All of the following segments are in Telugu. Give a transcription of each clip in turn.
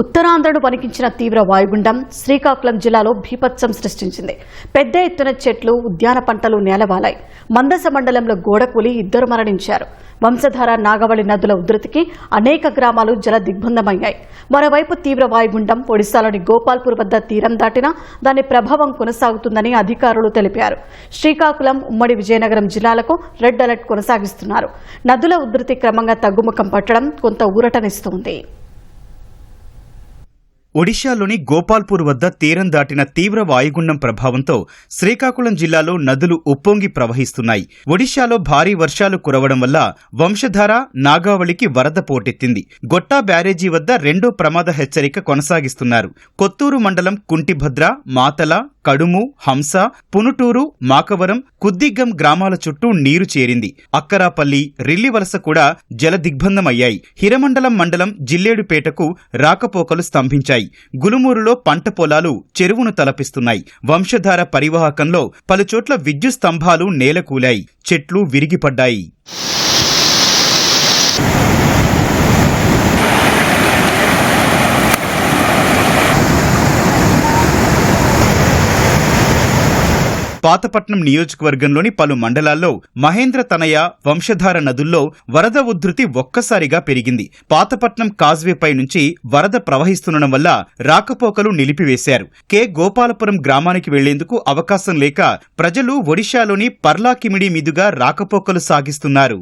ఉత్తరాంధ్రను వణికించిన తీవ్ర వాయుగుండం శ్రీకాకుళం జిల్లాలో భీపత్సం సృష్టించింది. పెద్ద ఎత్తున చెట్లు ఉద్యాన పంటలు నేలవాలాయి. మందస మండలంలో గోడకూలి ఇద్దరు మరణించారు. వంశధార నాగవళి నదుల ఉధృతికి అనేక గ్రామాలు జల దిగ్బంధమయ్యాయి మరోవైపు తీవ్ర వాయుగుండం ఒడిశాలోని గోపాల్పూర్ వద్ద తీరం దాటినా దాని ప్రభావం కొనసాగుతుందని అధికారులు తెలిపారు. శ్రీకాకుళం ఉమ్మడి విజయనగరం జిల్లాలకు రెడ్ అలర్ట్ కొనసాగిస్తున్నారు. నదుల ఉధృతి క్రమంగా తగ్గుముఖం పట్టడం కొంత ఊరటనిస్తోంది. ఒడిశాలోని గోపాల్పూర్ వద్ద తీరం దాటిన తీవ్ర వాయుగుండం ప్రభావంతో శ్రీకాకుళం జిల్లాలో నదులు ఉప్పొంగి ప్రవహిస్తున్నాయి. ఒడిశాలో భారీ వర్షాలు కురవడం వల్ల వంశధార నాగావళికి వరద పోటెత్తింది. గొట్టా బ్యారేజీ వద్ద రెండో ప్రమాద హెచ్చరిక కొనసాగిస్తున్నారు. కొత్తూరు మండలం కుంటిభద్ర మాతల కడుము హంస పునుటూరు మాకవరం కుద్దిగ్గం గ్రామాల చుట్టూ నీరు చేరింది. అక్కరాపల్లి రిల్లివలస కూడా జలదిగ్బంధమయ్యాయి. హిరమండలం మండలం జిల్లేడుపేటకు రాకపోకలు స్తంభించాయి. గులుమూరులో పంట పొలాలు చెరువును తలపిస్తున్నాయి. వంశధార పరివాహకంలో పలుచోట్ల విద్యుత్ స్తంభాలు నేలకూలాయి. చెట్లు విరిగిపడ్డాయి. పాతపట్నం నియోజకవర్గంలోని పలు మండలాల్లో మహేంద్ర తనయ వంశధార నదుల్లో వరద ఉధృతి ఒక్కసారిగా పెరిగింది. పాతపట్నం కాజ్వేపై నుంచి వరద ప్రవహిస్తుండడం వల్ల రాకపోకలు నిలిపివేశారు. కె. గోపాలపురం గ్రామానికి వెళ్ళేందుకు అవకాశం లేక ప్రజలు ఒడిశాలోని పర్లాకిమిడి మీదుగా రాకపోకలు సాగిస్తున్నారు.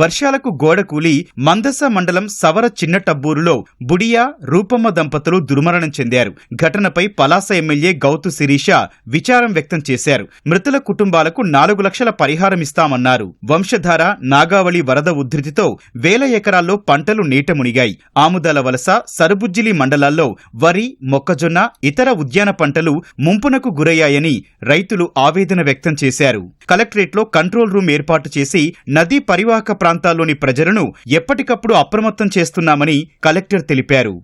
వర్షాలకు గోడ కూలి మందస మండలం సవర చిన్నటబ్బూరులో బుడియా రూపమ్మ దంపతులు దుర్మరణం చెందారు. ఘటనపై పలాస ఎమ్మెల్యే గౌతు శిరీష విచారం వ్యక్తం చేశారు. మృతుల కుటుంబాలకు నాలుగు లక్షల పరిహారం ఇస్తామన్నారు. వంశధార నాగావళి వరద ఉధృతితో వేల ఎకరాల్లో పంటలు నీట మునిగాయి. ఆముదాల వలస సరుబుజ్జిలి మండలాల్లో వరి మొక్కజొన్న ఇతర ఉద్యాన పంటలు ముంపునకు గురయ్యాయని రైతులు ఆవేదన వ్యక్తం చేశారు. కలెక్టరేట్లో కంట్రోల్ రూమ్ ఏర్పాటు చేసి నదీ పరివాహక ప్రాంతాల్లోని ప్రజలను ఎప్పటికప్పుడు అప్రమత్తం చేస్తున్నామని కలెక్టర్ తెలిపారు.